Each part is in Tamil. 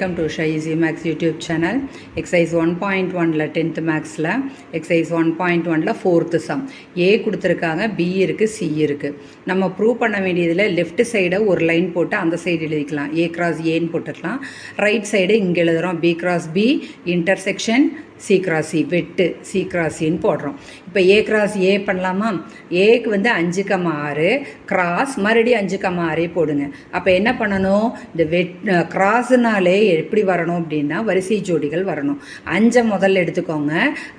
Welcome to shy easy maths YouTube channel exercise one point ஒனில் டென்த்து மேக்ஸில் எக்ஸசைஸ் ஒன் பாயிண்ட் ஒனில் ஃபோர்த்து சம் ஏ கொடுத்துருக்காங்க பி இருக்குது சி இருக்குது நம்ம ப்ரூவ் பண்ண வேண்டியதில் லெஃப்ட் சைடை ஒரு லைன் போட்டு அந்த சைடு எழுதிக்கலாம். ஏ கிராஸ் ஏன்னு போட்டுக்கலாம் ரைட் சைடு இங்கே எழுதுகிறோம் B cross B intersection C கிராசி e, வெட்டு சி கிராசின்னு e போடுறோம். இப்போ ஏ கிராஸ் ஏ பண்ணலாமா? ஏக்கு வந்து அஞ்சு கம்மா ஆறு கிராஸ் மறுபடியும் அஞ்சு கம்மா ஆறே போடுங்க. அப்போ என்ன பண்ணணும்? இந்த வெட் கிராஸ்னாலே எப்படி வரணும் அப்படின்னா வரிசை ஜோடிகள் வரணும். அஞ்சை முதல்ல எடுத்துக்கோங்க.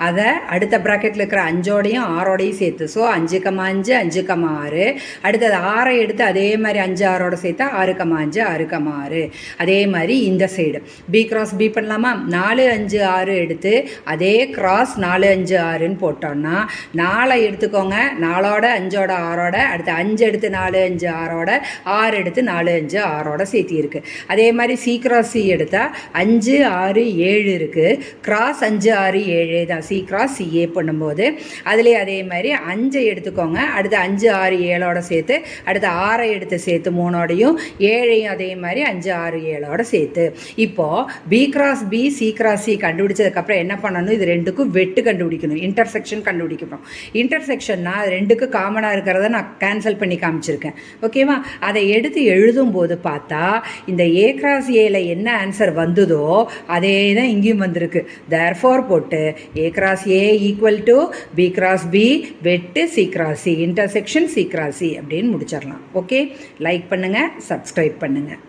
அதை அடுத்த ப்ராக்கெட்டில் இருக்கிற அஞ்சோடையும் ஆறோடையும் சேர்த்து. ஸோ அஞ்சு கம்மா அஞ்சு அஞ்சு கம்மா ஆறு. அடுத்தது ஆறை எடுத்து அதே மாதிரி அஞ்சு ஆறோட சேர்த்தா ஆறு கம்மா அஞ்சு ஆறு கம்மா ஆறு. அதே மாதிரி இந்த சைடு பி கிராஸ் பி பண்ணலாமா? நாலு அஞ்சு ஆறு எடுத்து அதே கிராஸ் நாலு அஞ்சு ஆறுன்னு போட்டோம்னா நாலை எடுத்துக்கோங்க. நாலோட அஞ்சோட ஆறோட அடுத்து அஞ்சு எடுத்து நாலு அஞ்சு ஆறோட ஆறு எடுத்து நாலு அஞ்சு ஆறோட சேர்த்தி இருக்குது அதே மாதிரி சி கிராஸ் சி எடுத்தால் அஞ்சு ஆறு ஏழு இருக்குது கிராஸ் அஞ்சு ஆறு ஏழு தான். சி கிராஸ் சிஏ பண்ணும்போது அதுலேயே அதே மாதிரி அஞ்சை எடுத்துக்கோங்க. அடுத்து அஞ்சு ஆறு ஏழோட சேர்த்து அடுத்து ஆறை எடுத்து சேர்த்து மூணோடையும் ஏழையும் அதே மாதிரி அஞ்சு ஆறு ஏழோட சேர்த்து. இப்போது B cross B C cross C கண்டுபிடிச்சதுக்கப்புறம் என்ன பண்ணணும். இது ரெண்டுக்கும் வெட்டு கண்டுபிடிக்கணும். இன்டர்செக்ஷன் கண்டுபிடிக்கணும் இன்டர்செக்ஷன்னா அது ரெண்டுக்கு காமனாக இருக்கிறத நான் கேன்சல் பண்ணி காமிச்சிருக்கேன். ஓகேவா அதை எடுத்து எழுதும்போது பார்த்தா இந்த ஏ கிராஸ் ஏல என்ன ஆன்சர் வந்ததோ அதே தான் இங்கேயும் வந்திருக்கு. தேர்ஃபோர் போட்டு A cross A equal to B cross B வெட்டு C cross C intersection C cross C அப்படின்னு முடிச்சிடலாம். ஓகே லைக் பண்ணுங்கள் சப்ஸ்கிரைப் பண்ணுங்கள்